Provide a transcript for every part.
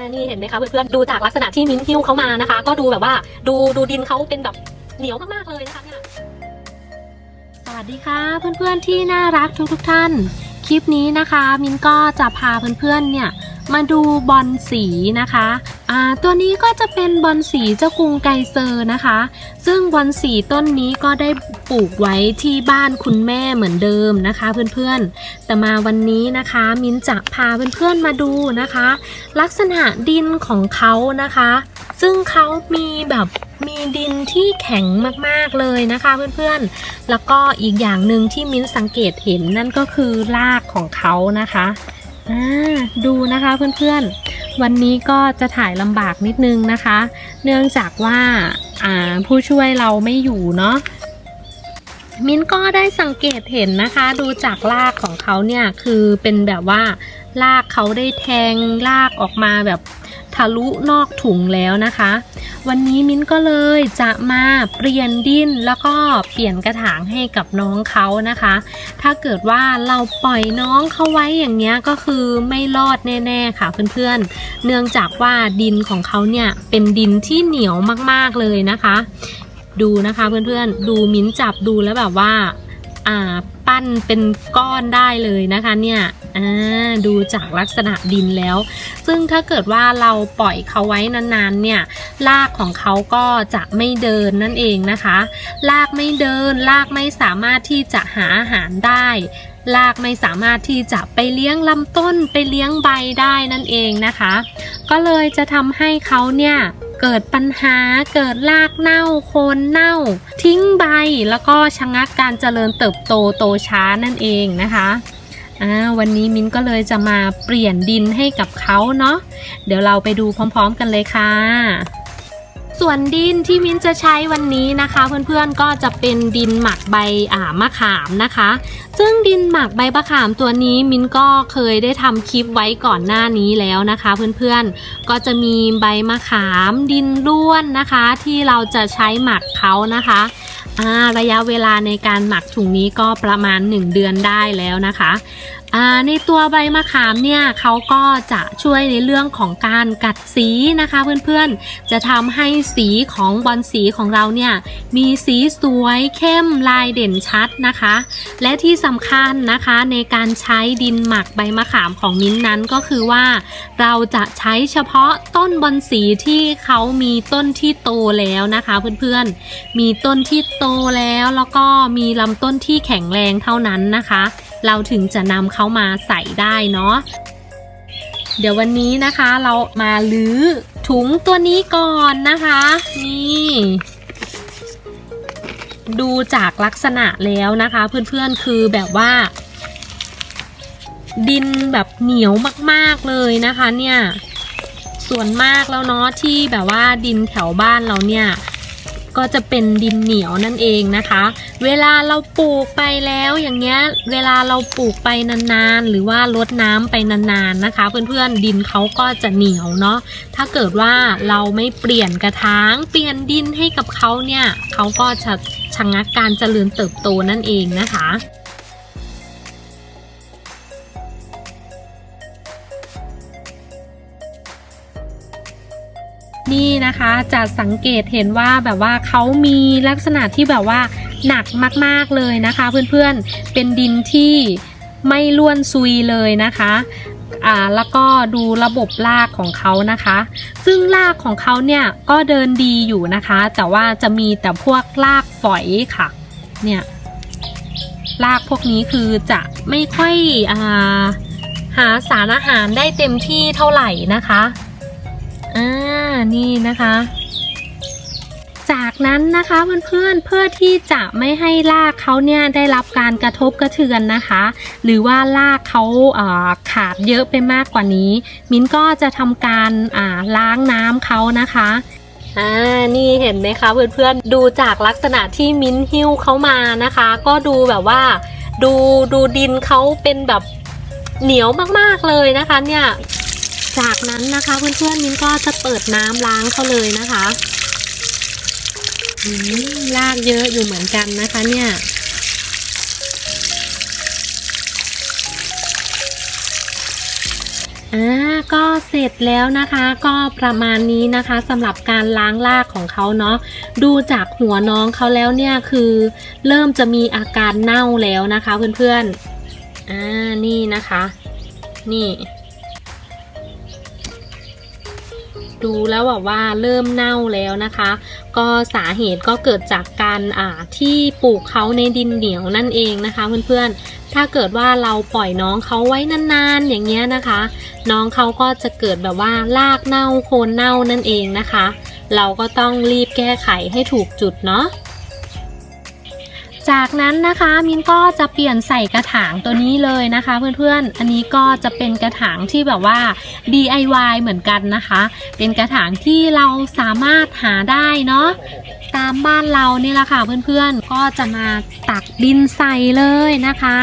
านี่เห็นไหมคะเพื่อนๆ ดูจากลักษณะที่มิ้นหิ้วเขามานะคะ ก็ดูแบบว่าดูดูดินเขาเป็นแบบเหนียวมากๆเลยนะคะเนี่ยสวัสดีค่ะเพื่อนๆที่น่ารักทุกๆท่าน คลิปนี้นะคะ มิ้นก็จะพาเพื่อนๆเนี่ยมาดูบอลสีนะคะ อ่าตัวนี้ก็จะเป็นบอลสีเจ้ากรุงไกเซอร์นะคะ ซึ่งบอลสีต้นนี้ก็ได้ปลูกไว้ที่บ้านคุณแม่เหมือนเดิมนะคะเพื่อนๆ แต่มาวันนี้นะคะ มิ้นจะพาเพื่อนๆมาดูนะคะ ลักษณะดินของเขานะคะ ซึ่งเขามีแบบมีดินที่แข็งมากๆเลยนะคะเพื่อนๆ แล้วก็อีกอย่างหนึ่งที่มิ้นสังเกตเห็นนั่นก็คือรากของเขานะคะดูนะคะเพื่อนๆ วันนี้ก็จะถ่ายลำบากนิดนึงนะคะ เนื่องจากว่าผู้ช่วยเราไม่อยู่เนาะมิ้นก็ได้สังเกตเห็นนะคะ ดูจากลากของเขาเนี่ยคือเป็นแบบว่า รากเขาได้แทงรากออกมาแบบทะลุนอกถุงแล้วนะคะ วันนี้มิ้นก็เลยจะมาเปลี่ยนดินแล้วก็เปลี่ยนกระถางให้กับน้องเขานะคะ ถ้าเกิดว่าเราปล่อยน้องเขาไว้อย่างเงี้ยก็คือไม่รอดแน่ๆค่ะเพื่อนๆ เนื่องจากว่าดินของเขาเนี่ยเป็นดินที่เหนียวมากๆเลยนะคะ ดูนะคะเพื่อนๆ ดูมิ้นจับดูแล้วแบบว่า อ่าปั้นเป็นก้อนได้เลยนะคะเนี่ย อ่าดูจากลักษณะดินแล้ว ซึ่งถ้าเกิดว่าเราปล่อยเขาไว้นานๆเนี่ยรากของเขาก็จะไม่เดินนั่นเองนะคะรากไม่เดินรากไม่สามารถที่จะหาอาหารได้รากไม่สามารถที่จะไปเลี้ยงลำต้นไปเลี้ยงใบได้นั่นเองนะคะ ก็เลยจะทำให้เขาเนี่ยเกิดปัญหาเกิดรากเน่าโคนเน่า ทิ้งใบแล้วก็ชะงักการเจริญเติบโตโตช้านั่นเองนะคะ อ่าวันนี้มิ้นก็เลยจะมาเปลี่ยนดินให้กับเขาเนาะเดี๋ยวเราไปดูพร้อม ๆ กันเลยค่ะ ส่วนดินที่มิ้นจะใช้วันนี้นะคะ เพื่อนๆก็จะเป็นดินหมักใบอ่ามะขามนะคะ ซึ่งดินหมักใบมะขามตัวนี้มิ้นก็เคยได้ทำคลิปไว้ก่อนหน้านี้แล้วนะคะ เพื่อนๆก็จะมีใบมะขามดินร่วนนะคะ ที่เราจะใช้หมักเขานะคะ ระยะเวลาในการหมักถุงนี้ก็ประมาณ 1 เดือนได้แล้วนะคะ ในตัวใบมะขามเนี่ยเขาก็จะช่วยในเรื่องของการกัดสีนะคะเพื่อนๆ จะทำให้สีของบอลสีของเราเนี่ยมีสีสวยเข้มลายเด่นชัดนะคะ และที่สำคัญนะคะในการใช้ดินหมักใบมะขามของมิ้นนั้นก็คือว่า เราจะใช้เฉพาะต้นบอนสีที่เขามีต้นที่โตแล้วนะคะเพื่อนๆ มีต้นที่โตแล้วแล้วก็มีลำต้นที่แข็งแรงเท่านั้นนะคะ เราถึงจะนำเขามาใส่ได้เนาะเดี๋ยววันนี้นะคะเรามาลื้อถุงตัวนี้ก่อนนะคะ นี่ดูจากลักษณะแล้วนะคะ เพื่อนๆคือแบบว่า ดินแบบเหนียวมากๆเลยนะคะ เนี่ย ส่วนมากแล้วเนาะที่แบบว่าดินแถวบ้านเราเนี่ย ก็จะเป็นดินเหนียวนั่นเองนะคะ เวลาเราปลูกไปแล้วอย่างเงี้ย เวลาเราปลูกไปนานๆ หรือว่าลดน้ำไปนานๆนะคะ เพื่อนๆ ดินเขาก็จะเหนียวเนาะ ถ้าเกิดว่าเราไม่เปลี่ยนกระถาง เปลี่ยนดินให้กับเขาเนี่ย เขาก็จะชะงักการเจริญเติบโตนั่นเองนะคะ นี่นะคะจะสังเกตเห็นว่าแบบว่าเขามีลักษณะที่แบบว่าหนักมากๆเลยนะคะ เพื่อนๆเป็นดินที่ไม่ล้วนซุยเลยนะคะอ่าแล้วก็ดูระบบรากของเขานะคะ ซึ่งรากของเขาเนี่ยก็เดินดีอยู่นะคะ แต่ว่าจะมีแต่พวกรากฝอยค่ะ เนี่ยรากพวกนี้คือจะไม่ค่อยอ่าหาสารอาหารได้เต็มที่เท่าไหร่นะคะอ่า นี่นะคะ จากนั้นนะคะเพื่อนๆเพื่อที่จะไม่ให้รากเขาเนี่ยได้รับการกระทบกระเทือนนะคะ หรือว่ารากเขาขาดเยอะไปมากกว่านี้ มิ้นก็จะทำการล้างน้ำเขานะคะอ่า นี่เห็นไหมคะเพื่อนๆ ดูจากลักษณะที่มิ้นหิ้วเขามานะคะ ก็ดูแบบว่า ดูดูดินเขาเป็นแบบเหนียวมากๆเลยนะคะ เนี่ย จากนั้นนะคะเพื่อนๆมิ้นก็จะเปิดน้ำล้างเขาเลยนะคะลากเยอะอยู่เหมือนกันนะคะเนี่ยอ่าก็เสร็จแล้วนะคะก็ประมาณนี้นะคะสำหรับการล้างรากของเขาเนาะดูจากหัวน้องเขาแล้วเนี่ยคือ เริ่มจะมีอาการเน่าแล้วนะคะเพื่อนๆอ่านี่นะคะ นี่ ดูแล้วแบบว่าเริ่มเน่าแล้วนะคะ ก็สาเหตุก็เกิดจากการอ่าที่ปลูกเขาในดินเหนียวนั่นเองนะคะ เพื่อนๆ ถ้าเกิดว่าเราปล่อยน้องเขาไว้นานๆอย่างเงี้ยนะคะ น้องเขาก็จะเกิดแบบว่ารากเน่าโคนเน่านั่นเองนะคะ เราก็ต้องรีบแก้ไขให้ถูกจุดเนาะ จากนั้นนะคะมินก็จะเปลี่ยนใส่กระถางตัวนี้เลยนะคะ เพื่อนๆ อันนี้ก็จะเป็นกระถางที่แบบว่า DIY เหมือนกันนะคะ เป็นกระถางที่เราสามารถหาได้เนาะตามบ้านเรานี่แหละค่ะเพื่อนๆ ก็จะมาตักดินใส่เลยนะคะ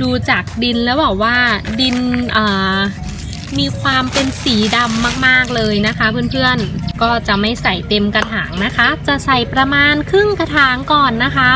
ดูจากดินแล้วบอกว่าดินอ่า มีความเป็นสีดำมากๆเลยนะคะ เพื่อนๆ ก็จะไม่ใส่เต็มกระถางนะคะ จะใส่ประมาณครึ่งกระถางก่อนนะคะ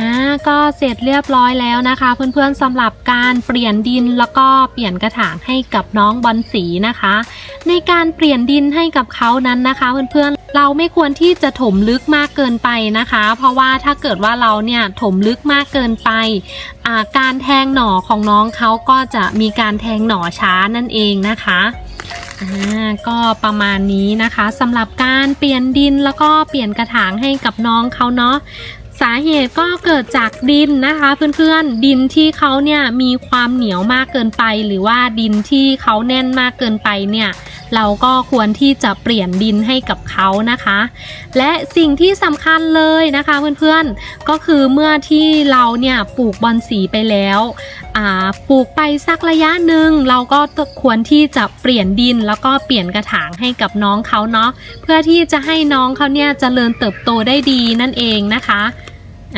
อ่าก็เสร็จเรียบร้อยแล้วนะคะ เพื่อนๆสำหรับการเปลี่ยนดินแล้วก็เปลี่ยนกระถางให้กับน้องบอลสีนะคะ ในการเปลี่ยนดินให้กับเขานั้นนะคะ เพื่อนๆเราไม่ควรที่จะถมลึกมากเกินไปนะคะ เพราะว่าถ้าเกิดว่าเราเนี่ยถมลึกมากเกินไปอาการแทงหน่อของน้องเขาก็จะมีการแทงหน่อช้านั่นเองนะคะก็ประมาณนี้นะคะสำหรับการเปลี่ยนดินแล้วก็เปลี่ยนกระถางให้กับน้องเขาเนาะ สาเหตุก็เกิดจากดินนะคะ เพื่อนๆ ดินที่เขาเนี่ยมีความเหนียวมากเกินไป หรือว่าดินที่เขาแน่นมากเกินไปเนี่ย เราก็ควรที่จะเปลี่ยนดินให้กับเขานะคะ และสิ่งที่สำคัญเลยนะคะเพื่อนๆ ก็คือเมื่อที่เราเนี่ยปลูกบอนสีไปแล้วปลูกไปสักระยะหนึ่งเราก็ควรที่จะเปลี่ยนดินแล้วก็เปลี่ยนกระถางให้กับน้องเขาเนาะเพื่อที่จะให้น้องเขาเนี่ยเจริญเติบโตได้ดีนั่นเองนะคะ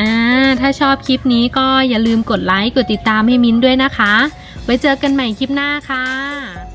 อ่าถ้าชอบคลิปนี้ก็อย่าลืมกดไลค์กดติดตามให้มิ้นด้วยนะคะ ไว้เจอกันใหม่คลิปหน้าค่ะ